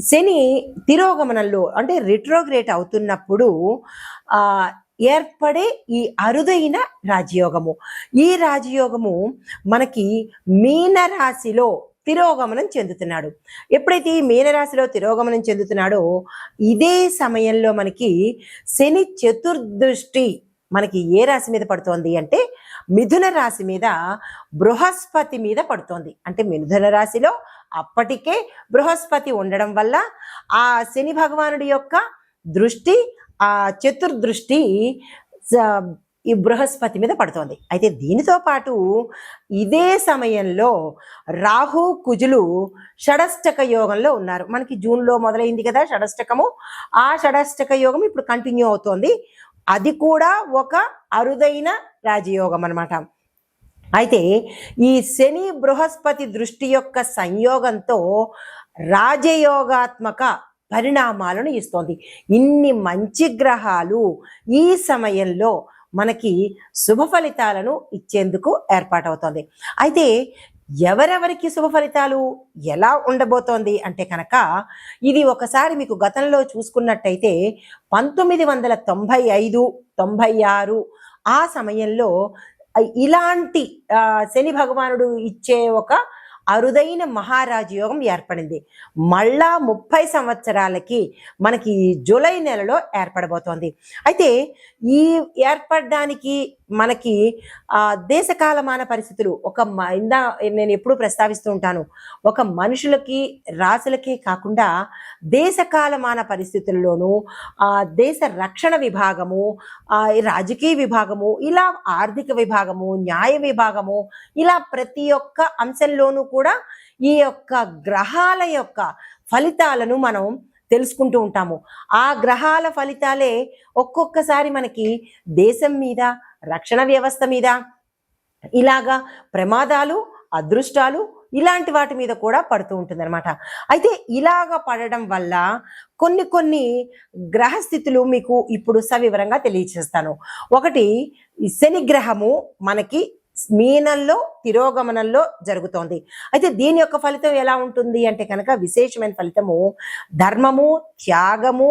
శని తిరోగమనంలో అంటే రిట్రోగ్రేట్ అవుతున్నప్పుడు ఆ ఏర్పడే ఈ అరుదైన రాజయోగము. ఈ రాజయోగము మనకి మీనరాశిలో తిరోగమనం చెందుతున్నాడు. ఎప్పుడైతే ఈ మీనరాశిలో తిరోగమనం చెందుతున్నాడో ఇదే సమయంలో మనకి శని చతుర్దృష్టి మనకి ఏ రాశి మీద పడుతోంది అంటే మిథున రాశి మీద బృహస్పతి మీద పడుతోంది. అంటే మిథున రాశిలో అప్పటికే బృహస్పతి ఉండడం వల్ల ఆ శని భగవానుడి యొక్క దృష్టి ఆ చతుర్దృష్టి ఈ బృహస్పతి మీద పడుతోంది. అయితే దీనితో పాటు ఇదే సమయంలో రాహు కుజులు షడష్టక యోగంలో ఉన్నారు. మనకి జూన్లో మొదలైంది కదా షడష్టకము. ఆ షడష్టక యోగం ఇప్పుడు కంటిన్యూ అవుతోంది. అది కూడా ఒక అరుదైన రాజయోగం అనమాట అయితే ఈ శని బృహస్పతి దృష్టి యొక్క సంయోగంతో రాజయోగాత్మక పరిణామాలను ఇస్తోంది. ఇన్ని మంచి గ్రహాలు ఈ సమయంలో మనకి శుభ ఫలితాలను ఇచ్చేందుకు ఏర్పాటవుతోంది. అయితే ఎవరెవరికి శుభ ఫలితాలు ఎలా ఉండబోతోంది అంటే కనుక ఇది ఒకసారి మీకు గతంలో చూసుకున్నట్టయితే పంతొమ్మిది వందల తొంభై ఐదు తొంభై ఆరు ఆ సమయంలో ఇలాంటి శని భగవానుడు ఇచ్చే ఒక అరుదైన మహారాజయోగం ఏర్పడింది. మళ్ళా ముప్పై సంవత్సరాలకి మనకి జూలై నెలలో ఏర్పడబోతోంది. అయితే ఈ ఏర్పడడానికి మనకి ఆ దేశకాలమాన పరిస్థితులు. ఒక మ- ఇందా నేను ఎప్పుడు ప్రస్తావిస్తూ ఉంటాను. ఒక మనుషులకి రాసులకే కాకుండా దేశకాలమాన పరిస్థితుల్లోనూ ఆ దేశ రక్షణ విభాగము ఆ రాజకీయ విభాగము ఇలా ఆర్థిక విభాగము న్యాయ విభాగము ఇలా ప్రతి ఒక్క అంశంలోనూ కూడా ఈ యొక్క గ్రహాల యొక్క ఫలితాలను మనం తెలుసుకుంటూ ఉంటాము. ఆ గ్రహాల ఫలితాలే ఒక్కొక్కసారి మనకి దేశం మీద రక్షణ వ్యవస్థ మీద. ఇలాగా ప్రమాదాలు అదృష్టాలు ఇలాంటి వాటి మీద కూడా పడుతూ ఉంటుంది అనమాట అయితే ఇలాగ పడడం వల్ల కొన్ని కొన్ని గ్రహస్థితులు మీకు ఇప్పుడు సవివరంగా తెలియచేస్తాను. ఒకటి శనిగ్రహము శని గ్రహము మనకి మీనంలో తిరోగమనంలో జరుగుతోంది. అయితే దీని యొక్క ఫలితం ఎలా ఉంటుంది అంటే కనుక విశేషమైన ఫలితము ధర్మము త్యాగము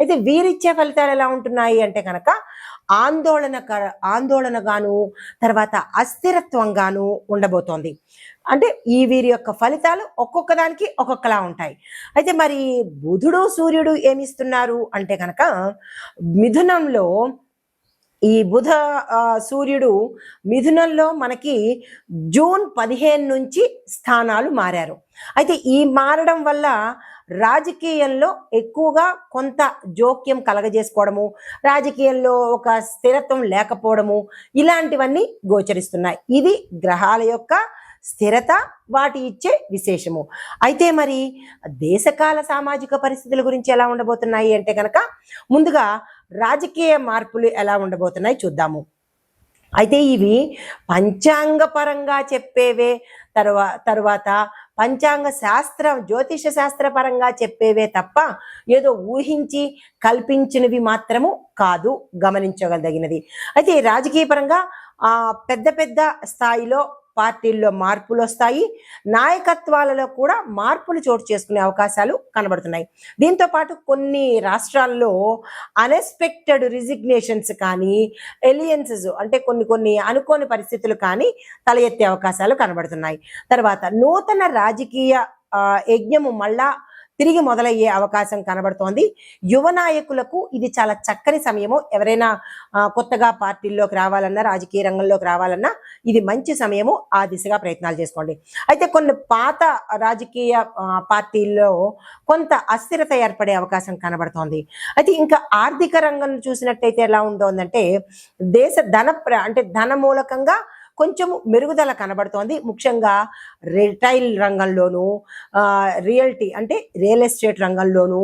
అయితే వీరిచ్చే ఫలితాలు ఎలా ఉంటున్నాయి అంటే కనుక ఆందోళన ఆందోళనగాను తర్వాత అస్థిరత్వంగాను ఉండబోతోంది. అంటే ఈ వీరి యొక్క ఫలితాలు ఒక్కొక్క దానికి ఒక్కొక్కలా ఉంటాయి. అయితే మరి బుధుడు సూర్యుడు ఏమిస్తున్నారు అంటే కనుక మిథునంలో ఈ బుధ సూర్యుడు మిథునంలో మనకి జూన్ పదిహేను నుంచి స్థానాలు మారారు. అయితే ఈ మారడం వల్ల రాజకీయంలో ఎక్కువగా కొంత జోక్యం కలగజేసుకోవడము రాజకీయంలో ఒక స్థిరత్వం లేకపోవడము ఇలాంటివన్నీ గోచరిస్తున్నాయి. ఇది గ్రహాల యొక్క స్థిరత వాటి ఇచ్చే విశేషము. అయితే మరి దేశకాల సామాజిక పరిస్థితుల గురించి ఎలా ఉండబోతున్నాయి అంటే కనుక ముందుగా రాజకీయ మార్పులు ఎలా ఉండబోతున్నాయి చూద్దాము. అయితే ఇవి పంచాంగ పరంగా చెప్పేవే తర్వా తర్వాత పంచాంగ శాస్త్రం జ్యోతిష శాస్త్ర పరంగా చెప్పేవే తప్ప ఏదో ఊహించి కల్పించినవి మాత్రము కాదు గమనించగలదగినది అయితే రాజకీయపరంగా రాజకీయ పరంగా ఆ పెద్ద పెద్ద స్థాయిలో పార్టీల్లో మార్పులు వస్తాయి నాయకత్వాలలో కూడా మార్పులు చోటు చేసుకునే అవకాశాలు కనబడుతున్నాయి. దీంతో పాటు కొన్ని రాష్ట్రాల్లో అన్ఎక్స్పెక్టెడ్ రిజిగ్నేషన్స్ కానీ ఎలియన్సెస్ అంటే కొన్ని కొన్ని అనుకోని పరిస్థితులు కానీ తల ఎత్తే అవకాశాలు కనబడుతున్నాయి. తర్వాత నూతన రాజకీయ యజ్ఞము మళ్ళా తిరిగి మొదలయ్యే అవకాశం కనబడుతోంది. యువ నాయకులకు ఇది చాలా చక్కని సమయము. ఎవరైనా కొత్తగా పార్టీల్లోకి రావాలన్నా రాజకీయ రంగంలోకి రావాలన్నా ఇది మంచి సమయము. ఆ దిశగా ప్రయత్నాలు చేసుకోండి. అయితే కొన్ని పాత రాజకీయ పార్టీల్లో కొంత అస్థిరత ఏర్పడే అవకాశం కనబడుతోంది. అయితే ఇంకా ఆర్థిక రంగం చూసినట్టయితే ఎలా ఉంటుందంటే దేశ ధన ప్ర- అంటే ధన మూలకంగా కొంచెము మెరుగుదల కనబడుతోంది. ముఖ్యంగా రిటైల్ రంగంలోనూ రియల్టీ అంటే రియల్ ఎస్టేట్ రంగంలోనూ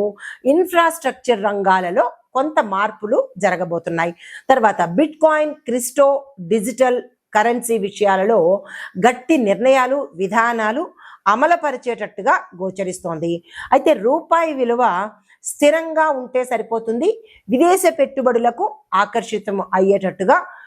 ఇన్ఫ్రాస్ట్రక్చర్ రంగాలలో కొంత మార్పులు జరగబోతున్నాయి. తర్వాత bit coin crypto digital currency విషయాలలో గట్టి నిర్ణయాలు విధానాలు అమలుపరిచేటట్టుగా గోచరిస్తోంది. అయితే రూపాయి విలువ స్థిరంగా ఉంటే సరిపోతుంది. విదేశ పెట్టుబడులకు ఆకర్షితం అయ్యేటట్టుగా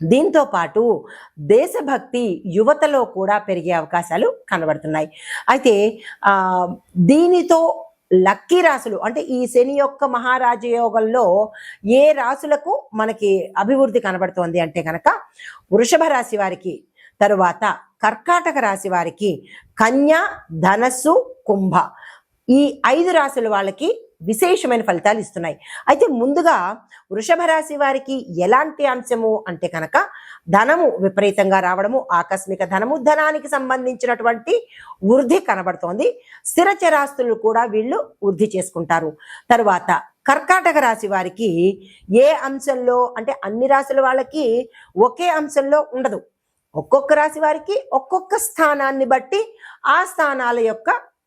దీంతో పాటు దేశభక్తి యువతలో కూడా పెరిగే అవకాశాలు కనబడుతున్నాయి. అయితే దీనితో లక్కీ రాసులు అంటే ఈ శని యొక్క మహారాజయోగంలో ఏ రాసులకు మనకి అభివృద్ధి కనబడుతోంది అంటే కనుక వృషభ రాశి వారికి తరువాత కర్కాటక రాశి వారికి కన్య ధనస్సు కుంభ ఈ ఐదు రాసుల వాళ్ళకి విశేషమైన ఫలితాలు ఇస్తున్నాయి. అయితే ముందుగా వృషభ రాశి వారికి ఎలాంటి అంశము అంటే కనుక ధనము విపరీతంగా రావడము ఆకస్మిక ధనము ధనానికి సంబంధించినటువంటి వృద్ధి కనబడుతోంది. స్థిరచరాస్తులు కూడా వీళ్ళు వృద్ధి చేసుకుంటారు. తరువాత కర్కాటక రాశి వారికి ఏ అంశంలో అంటే అన్ని రాశుల వాళ్ళకి ఒకే అంశంలో ఉండదు. ఒక్కొక్క రాశి వారికి ఒక్కొక్క స్థానాన్ని బట్టి ఆ స్థానాల యొక్క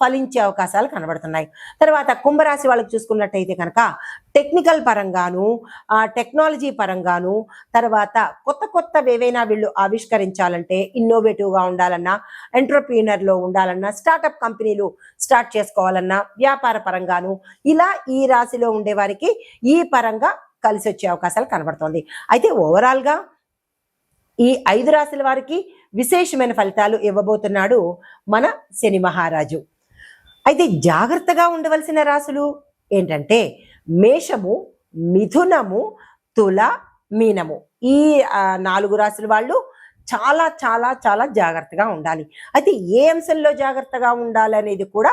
ఫలించే అవకాశాలు కనబడుతున్నాయి. తర్వాత కుంభరాశి వాళ్ళకి చూసుకున్నట్టయితే కనుక టెక్నికల్ పరంగాను ఆ, టెక్నాలజీ పరంగాను తర్వాత కొత్త కొత్త ఏవైనా వీళ్ళు ఆవిష్కరించాలంటే ఇన్నోవేటివ్గా ఉండాలన్నా ఎంటర్ప్రీనర్లో ఉండాలన్నా స్టార్టప్ కంపెనీలు స్టార్ట్ చేసుకోవాలన్నా వ్యాపార పరంగాను ఇలా ఈ రాశిలో ఉండే వారికి ఈ పరంగా కలిసి వచ్చే అవకాశాలు కనబడుతోంది. అయితే ఓవరాల్గా ఈ ఐదు రాశుల వారికి విశేషమైన ఫలితాలు ఇవ్వబోతున్నాడు మన శని మహారాజు. అయితే జాగ్రత్తగా ఉండవలసిన రాశులు ఏంటంటే మేషము మిథునము తుల మీనము. ఈ నాలుగు రాశుల వాళ్ళు చాలా చాలా చాలా జాగ్రత్తగా ఉండాలి. అయితే ఏ అంశంలో జాగ్రత్తగా ఉండాలి అనేది కూడా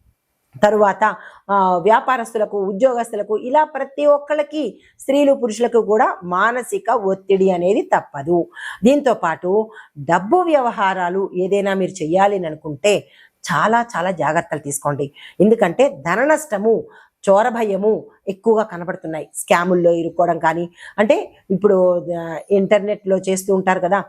తరువాత వ్యాపారస్తులకు ఉద్యోగస్తులకు ఇలా ప్రతి ఒక్కళ్ళకి స్త్రీలు పురుషులకు కూడా మానసిక ఒత్తిడి అనేది తప్పదు. దీంతో పాటు డబ్బు వ్యవహారాలు ఏదైనా మీరు చెయ్యాలి అని అనుకుంటే చాలా చాలా జాగ్రత్తలు తీసుకోండి. ఎందుకంటే ధన నష్టము చోరభయము ఎక్కువగా కనబడుతున్నాయి. స్కాముల్లో ఇరుక్కోవడం కానీ అంటే ఇప్పుడు ఇంటర్నెట్లో చేస్తూ ఉంటారు కదా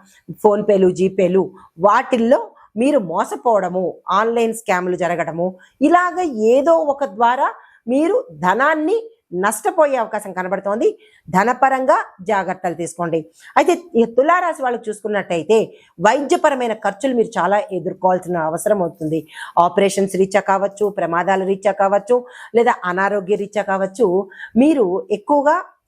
ఫోన్పేలు జీపేలు వాటిల్లో మీరు మోసపోవడము ఆన్లైన్ స్కాములు జరగడము ఇలాగ ఏదో ఒక ద్వారా మీరు ధనాన్ని నష్టపోయే అవకాశం కనబడుతోంది. ధనపరంగా జాగ్రత్తలు తీసుకోండి. అయితే ఈ తులారాశి వాళ్ళకి చూసుకున్నట్టయితే వైద్యపరమైన ఖర్చులు మీరు చాలా ఎదుర్కోవాల్సిన అవసరం అవుతుంది. ఆపరేషన్స్ రీత్యా కావచ్చు ప్రమాదాల రీత్యా కావచ్చు లేదా అనారోగ్య రీత్యా కావచ్చు మీరు ఎక్కువగా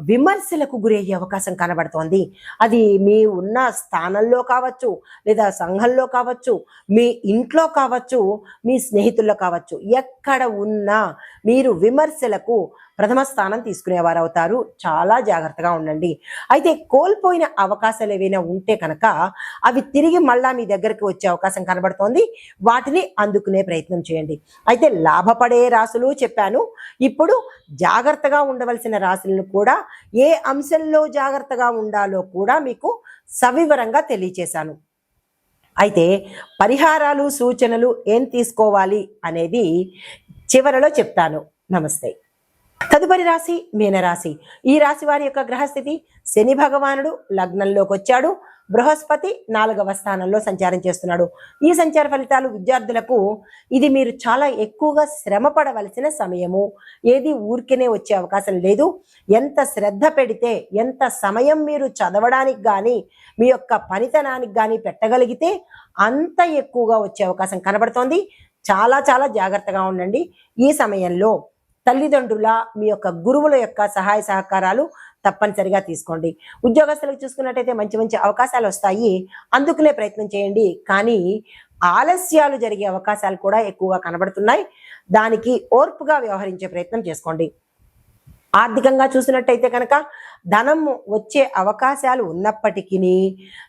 విమర్శలకు గురయ్యే అవకాశం కనబడుతోంది. అది మీ ఉన్న స్థానంలో కావచ్చు లేదా సంఘంలో కావచ్చు మీ ఇంట్లో కావచ్చు మీ స్నేహితుల్లో కావచ్చు ఎక్కడ ఉన్నా మీరు విమర్శలకు ప్రథమ స్థానం తీసుకునేవారు అవుతారు చాలా జాగ్రత్తగా ఉండండి. అయితే కోల్పోయిన అవకాశాలు ఏవైనా ఉంటే కనుక అవి తిరిగి మళ్ళా మీ దగ్గరికి వచ్చే అవకాశం కనబడుతోంది. వాటిని అందుకునే ప్రయత్నం చేయండి. అయితే లాభపడే రాసులు చెప్పాను. ఇప్పుడు జాగ్రత్తగా ఉండవలసిన రాశులను కూడా ఏ అంశంలో జాగ్రత్తగా ఉండాలో కూడా మీకు సవివరంగా తెలియచేశాను. అయితే పరిహారాలు సూచనలు ఏం తీసుకోవాలి అనేది చివరలో చెప్తాను. నమస్తే. తదుపరి రాశి మీనరాశి. ఈ రాశి వారి యొక్క గ్రహస్థితి శని భగవానుడు లగ్నంలోకి వచ్చాడు బృహస్పతి నాలుగవ స్థానంలో సంచారం చేస్తున్నాడు. ఈ సంచార ఫలితాలు విద్యార్థులకు ఇది మీరు చాలా ఎక్కువగా శ్రమ పడవలసిన సమయము. ఏది ఊరికనే వచ్చే అవకాశం లేదు. ఎంత శ్రద్ధ పెడితే ఎంత సమయం మీరు చదవడానికి కానీ మీ యొక్క పనితనానికి కానీ పెట్టగలిగితే అంత ఎక్కువగా వచ్చే అవకాశం కనబడుతోంది. చాలా చాలా జాగ్రత్తగా ఉండండి. ఈ సమయంలో తల్లిదండ్రుల మీ యొక్క గురువుల యొక్క సహాయ సహకారాలు తప్పనిసరిగా తీసుకోండి. ఉద్యోగస్తులకు చూసుకున్నట్టయితే మంచి మంచి అవకాశాలు వస్తాయి. అందుకునే ప్రయత్నం చేయండి. కానీ ఆలస్యాలు జరిగే అవకాశాలు కూడా ఎక్కువగా కనబడుతున్నాయి. దానికి ఓర్పుగా వ్యవహరించే ప్రయత్నం చేసుకోండి. ఆర్థికంగా చూసినట్టయితే కనుక ధనం వచ్చే అవకాశాలు ఉన్నప్పటికీ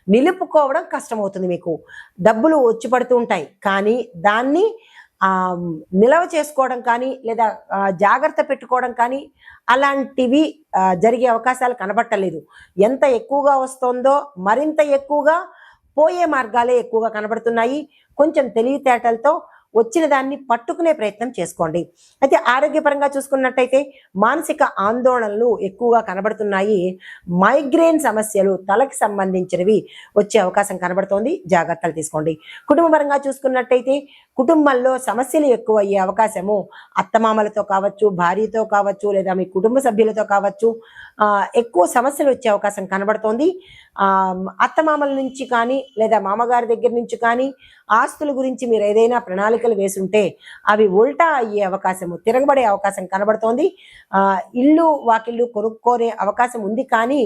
నిలుపుకోవడం కష్టమవుతుంది మీకు. డబ్బులు వచ్చి పడుతూ ఉంటాయి. కానీ దాన్ని నిలవ చేసుకోవడం కానీ లేదా జాగ్రత్త పెట్టుకోవడం కానీ అలాంటివి జరిగే అవకాశాలు కనబట్టలేదు. ఎంత ఎక్కువగా వస్తుందో మరింత ఎక్కువగా పోయే మార్గాలే ఎక్కువగా కనబడుతున్నాయి. కొంచెం తెలివితేటలతో వచ్చిన దాన్ని పట్టుకునే ప్రయత్నం చేసుకోండి. అయితే ఆరోగ్యపరంగా చూసుకున్నట్టయితే మానసిక ఆందోళనలు ఎక్కువగా కనబడుతున్నాయి. మైగ్రేన్ సమస్యలు తలకి సంబంధించినవి వచ్చే అవకాశం కనబడుతోంది. జాగ్రత్తలు తీసుకోండి. కుటుంబపరంగా చూసుకున్నట్టయితే కుటుంబంలో సమస్యలు ఎక్కువ అయ్యే అవకాశము అత్తమామలతో కావచ్చు భార్యతో కావచ్చు లేదా మీ కుటుంబ సభ్యులతో కావచ్చు ఎక్కువ సమస్యలు వచ్చే అవకాశం కనబడుతోంది. అత్తమామల నుంచి కానీ లేదా మామగారి దగ్గర నుంచి కానీ ఆస్తుల గురించి మీరు ఏదైనా ప్రణాళికలు వేసుంటే అవి ఉల్టా అయ్యే అవకాశము తిరగబడే అవకాశం కనబడుతోంది. ఇల్లు వాకిళ్ళు కొనుక్కోనే అవకాశం ఉంది కానీ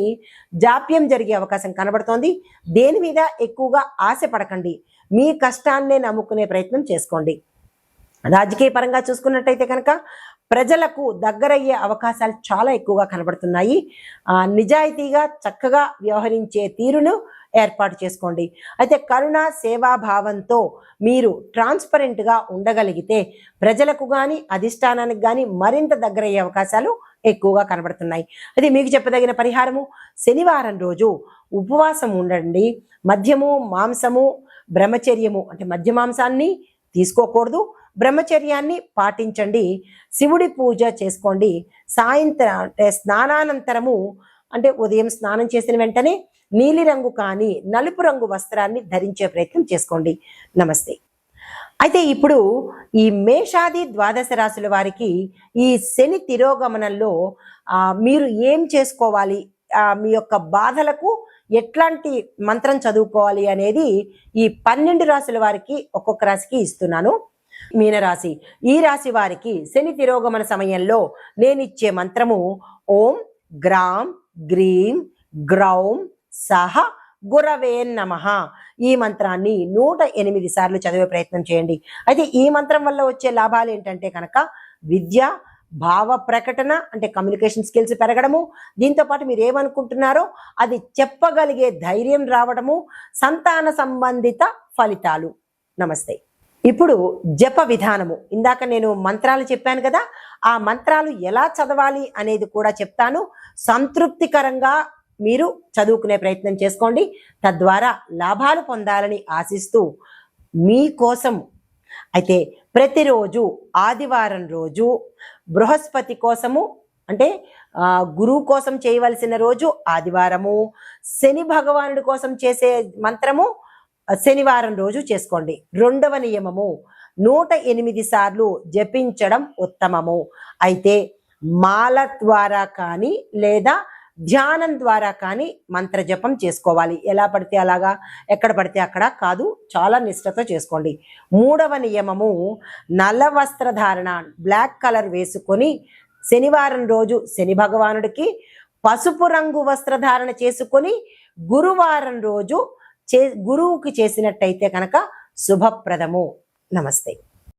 జాప్యం జరిగే అవకాశం కనబడుతోంది. దేని మీద ఎక్కువగా ఆశ పడకండి మీ కష్టాన్నే నమ్ముకునే ప్రయత్నం చేసుకోండి. రాజకీయ పరంగా చూసుకున్నట్టయితే కనుక ప్రజలకు దగ్గరయ్యే అవకాశాలు చాలా ఎక్కువగా కనబడుతున్నాయి. ఆ, నిజాయితీగా చక్కగా వ్యవహరించే తీరును ఏర్పాటు చేసుకోండి. అయితే కరుణ సేవాభావంతో మీరు ట్రాన్స్పరెంట్గా ఉండగలిగితే ప్రజలకు కానీ అధిష్టానానికి కానీ మరింత దగ్గరయ్యే అవకాశాలు ఎక్కువగా కనబడుతున్నాయి. అది మీకు చెప్పదగిన పరిహారము శనివారం రోజు ఉపవాసం ఉండండి. మద్యము మాంసము బ్రహ్మచర్యము అంటే మద్య మాంసాన్ని తీసుకోకూడదు. బ్రహ్మచర్యాన్ని పాటించండి. శివుడి పూజ చేసుకోండి. సాయంత్రం అంటే స్నానానంతరము అంటే ఉదయం స్నానం చేసిన వెంటనే నీలిరంగు కానీ నలుపు రంగు వస్త్రాన్ని ధరించే ప్రయత్నం చేసుకోండి. నమస్తే. అయితే ఇప్పుడు ఈ మేషాది ద్వాదశ రాశుల వారికి ఈ శని తిరోగమనంలో మీరు ఏం చేసుకోవాలి? మీ యొక్క బాధలకు ఎట్లాంటి మంత్రం చదువుకోవాలి అనేది ఈ పన్నెండు రాశుల వారికి ఒక్కొక్క రాశికి ఇస్తున్నాను. మీనరాశి ఈ రాశి వారికి శని తిరోగమన సమయంలో నేను ఇచ్చే మంత్రము ఓం గ్రామ్ గ్రీం గ్రౌం సహ గురవే నమ. ఈ మంత్రాన్ని నూట ఎనిమిది సార్లు చదివే ప్రయత్నం చేయండి. అయితే ఈ మంత్రం వల్ల వచ్చే లాభాలు ఏంటంటే కనుక విద్య భావ ప్రకటన అంటే కమ్యూనికేషన్ స్కిల్స్ పెరగడము దీంతో పాటు మీరు ఏమనుకుంటున్నారో అది చెప్పగలిగే ధైర్యం రావడము సంతాన సంబంధిత ఫలితాలు. నమస్తే. ఇప్పుడు జప విధానము. ఇందాక నేను మంత్రాలు చెప్పాను కదా ఆ మంత్రాలు ఎలా చదవాలి అనేది కూడా చెప్తాను. సంతృప్తికరంగా మీరు చదువుకునే ప్రయత్నం చేసుకోండి. తద్వారా లాభాలు పొందాలని ఆశిస్తూ మీకోసం. అయితే ప్రతిరోజు ఆదివారం రోజు బృహస్పతి కోసము అంటే గురువు కోసం చేయవలసిన రోజు ఆదివారము. శని భగవానుడి కోసం చేసే మంత్రము శనివారం రోజు చేసుకోండి. రెండవ నియమము నూట ఎనిమిది సార్లు జపించడం ఉత్తమము. అయితే మాల ద్వారా కానీ లేదా ధ్యానం ద్వారా కానీ మంత్ర జపం చేసుకోవాలి. ఎలా పడితే అలాగా? ఎక్కడ పడితే అక్కడ కాదు. చాలా నిష్ఠతో చేసుకోండి. మూడవ నియమము నల్ల వస్త్రధారణ బ్లాక్ కలర్ వేసుకొని శనివారం రోజు శని భగవానుడికి పసుపు రంగు వస్త్రధారణ చేసుకొని గురువారం రోజు చే గురువుకి చేసినట్టయితే కనుక శుభప్రదము. నమస్తే.